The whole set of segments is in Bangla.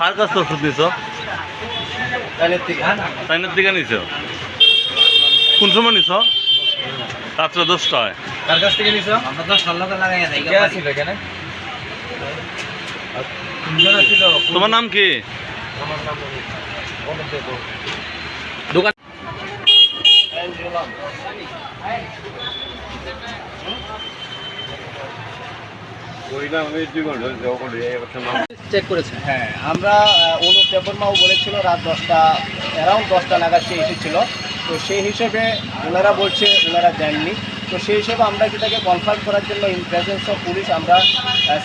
কার কাছ থেকে ওষুধ নিছো? তাইনের থেকে হ্যাঁ? দিকে নিছো? কোন সময় নিছো? রাত্রে দশটায়। কার কাছ থেকে নিছো? আমরা তো ষোলোকে লাগাই ছিল এখানে? তোমার নাম কি? দোকান চেক করেছে হ্যাঁ আমরা অনুপ বলেছিল রাত দশটা অ্যারাউন্ড দশটা নাগাদ সে এসেছিল তো সেই হিসেবে ওনারা বলছে ওনারা দেননি। তো সেই হিসেবে আমরা এটাকে কনফার্ম করার জন্য ইন প্রেজেন্স অফ পুলিশ আমরা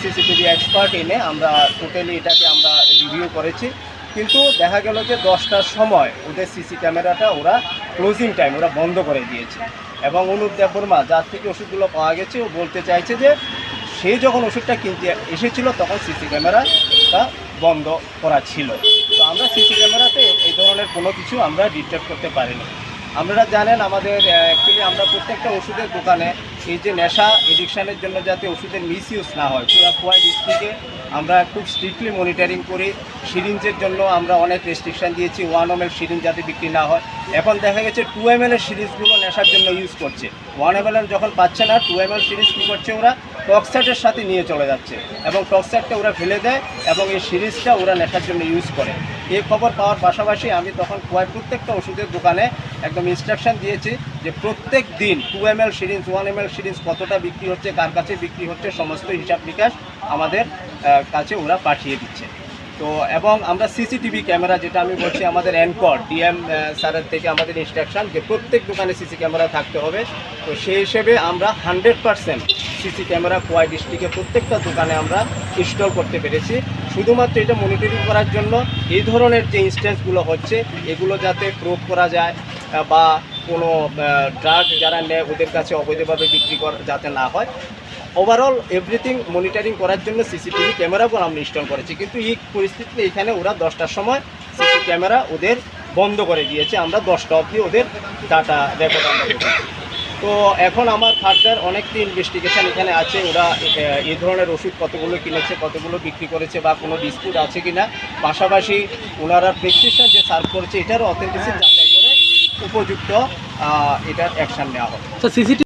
সিসিটিভি এক্সপার্ট এনে আমরা টোটালি এটাকে আমরা রিভিউ করেছি। কিন্তু দেখা গেল যে দশটার সময় ওদের সিসি ক্যামেরাটা ওরা ক্লোজিং টাইম ওরা বন্ধ করে দিয়েছে। এবং অনুপ দেববর্মা যার থেকে ওষুধগুলো পাওয়া গেছে ও বলতে চাইছে যে সে যখন ওষুধটা কিনতে এসেছিল, তখন সিসি ক্যামেরাটা বন্ধ করা ছিল। তো আমরা সিসি ক্যামেরাতে এই ধরনের কোনো কিছু আমরা ডিটেক্ট করতে পারিনি। আপনারা জানেন, আমাদের অ্যাকচুয়ালি আমরা প্রত্যেকটা ওষুধের দোকানে এই যে নেশা এডিকশানের জন্য যাতে ওষুধের মিস ইউজ না হয়, পুরো খোয়াই ডিস্ট্রিক্টে আমরা খুব স্ট্রিক্টলি মনিটরিং করি। সিরিঞ্জের জন্য আমরা অনেক রেস্ট্রিকশন দিয়েছি ওয়ান এম এল সিরিঞ্জ যাতে বিক্রি না হয়। এখন দেখা গেছে টু এম এল এর সিরিজগুলো নেশার জন্য ইউজ করছে। ওয়ান এম এল যখন পাচ্ছে না টু এম এল সিরিজ কী করছে ওরা? টক্সাইটের সাথে নিয়ে চলে যাচ্ছে এবং টক্সাইটটা ওরা ফেলে দেয় এবং এই সিরিজটা ওরা নেশার জন্য ইউজ করে। এই খবর পাওয়ার পাশাপাশি আমি তখন কোয়াই প্রত্যেকটা ওষুধের দোকানে একদম ইনস্ট্রাকশন দিয়েছি যে প্রত্যেক দিন two M L series one M L series কতটা বিক্রি হচ্ছে, কার কাছে বিক্রি হচ্ছে, সমস্ত হিসাব নিকাশ আমাদের কাছে ওরা পাঠিয়ে দিচ্ছে। তো, এবং আমরা সিসিটিভি ক্যামেরা যেটা আমি বলছি, আমাদের অ্যানকর ডিএম স্যারের থেকে আমাদের ইনস্ট্রাকশন যে প্রত্যেক দোকানে সিসি ক্যামেরা থাকতে হবে। তো সেই হিসেবে আমরা হান্ড্রেড পার্সেন্ট সিসি ক্যামেরা কোয়াই ডিস্ট্রিক্টে প্রত্যেকটা দোকানে আমরা ইনস্টল করতে পেরেছি। শুধুমাত্র এটা মনিটরিং করার জন্য এই ধরনের যে ইনস্ট্যান্সগুলো হচ্ছে, এগুলো যাতে প্রোভ করা যায় বা কোনো ড্রাগ যারা নেয় ওদের কাছে অবৈধভাবে বিক্রি করা যাতে না হয়। ওভারঅল এভরিথিং মনিটরিং করার জন্য সিসিটিভি ক্যামেরাও আমরা ইনস্টল করেছি। কিন্তু এই পরিস্থিতিতে এখানে ওরা দশটার সময় সিসি ক্যামেরা ওদের বন্ধ করে দিয়েছে। আমরা দশটা অবধি ওদের ডাটা রেকর্ড আমরা তো এখন আমার ফার্দার অনেকটি ইনভেস্টিগেশন এখানে আছে। ওরা এ- এই ধরনের ওষুধ কতগুলো কিনেছে কতগুলো বিক্রি করেছে বা কোনো ডিসপিউট আছে কি না পাশাপাশি ওনারা প্রেসক্রিপশন যে সার্ভ করেছে এটারও অথেন্টিসিটি যাচাই করে উপযুক্ত এটার অ্যাকশান নেওয়া হবে। তো সিসিটিভি